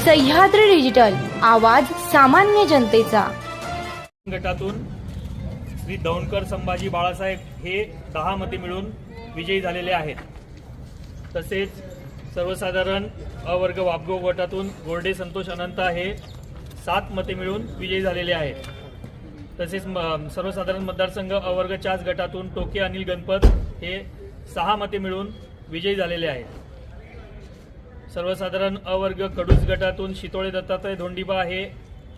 Sahyadri digital आवाज सामान्य जनतेचा. गटातून श्री दौंडकर संभाजी बाळासाहेब हे दहा मते मिळून विजयी झालेले आहेत. तसेच सर्वसाधारण अवर्ग वाबगो गटातून गोरडे संतोष अनंता हे सात मते मिळून विजयी झालेले आहेत. तसेच म- सर्वसाधारण मतदारसंघ अवर्ग चाच गटातून टोके अनिल गणपत हे सहा मते मिळून विजयी झालेले आहेत. सर्वसाधारण अवर्ग कडूस गटातून शितोळे दत्तात्रय धोंडीबा हे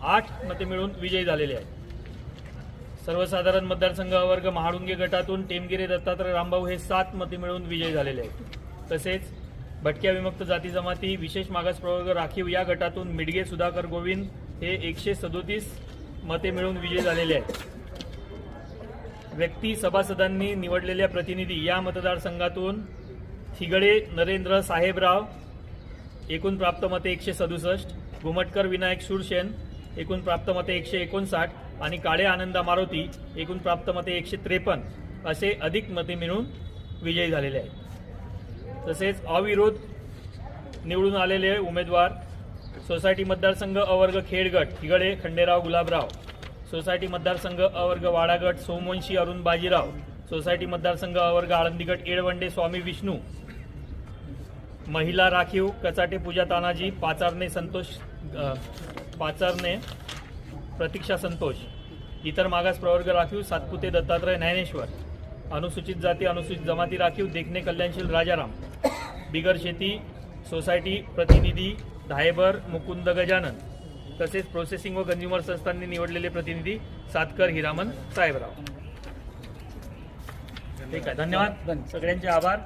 आठ मते मिळून विजयी झालेले आहेत. सर्वसाधारण मतदारसंघ अवर्ग महाडुंगे गटातून टेमगिरे दत्तात्रय रामभाऊ हे सात मते मिळून विजयी झालेले आहेत. तसेच भटक्या विमुक्त जाती जमाती विशेष मागास प्रवर्ग राखीव या गटातून मिडगे सुधाकर गोविंद हे एकशे सदोतीस मते मिळून विजयी झालेले आहेत. व्यक्ती सभासदांनी निवडलेल्या प्रतिनिधी या मतदारसंघातून थिगडे नरेंद्र साहेबराव एकूण प्राप्त मते एकशे सदुसष्ट घुमटकर विनायक सुरसेन एकूण प्राप्त मते एकशे एकोणसाठ आणि काळे आनंदा मारुती एकूण प्राप्त मते एकशे त्रेपन्न असे अधिक मते मिळून विजयी झालेले आहेत. तसेच अविरोध निवडून आलेले उमेदवार सोसायटी मतदारसंघ अवर्ग खेडगट हिगडे खंडेराव गुलाबराव. सोसायटी मतदारसंघ अवर्ग वाडागट सोमवंशी अरुण बाजीराव. सोसायटी मतदारसंघ अवर्ग आळंदीगट एळवंडे येळवंडे स्वामी विष्णू. महिला राखीव कचाटे पूजा तानाजी पाचारणे संतोष अ, पाचारणे प्रतीक्षा संतोष इतर मागास प्रवर्ग राखीव सातपुते दत्तात्रय ज्ञानेश्वर अनुसूचित जाती अनुसूचित जमाती राखीव देखणे कल्याणशील राजाराम बिगर शेती सोसायटी प्रतिनिधी धायबर मुकुंद गजानन तसेच प्रोसेसिंग व कंझ्युमर संस्थांनी निवडलेले प्रतिनिधी सातकर हिरामन साहेबराव. ठीक आहे धन्यवाद. सगळ्यांचे आभार.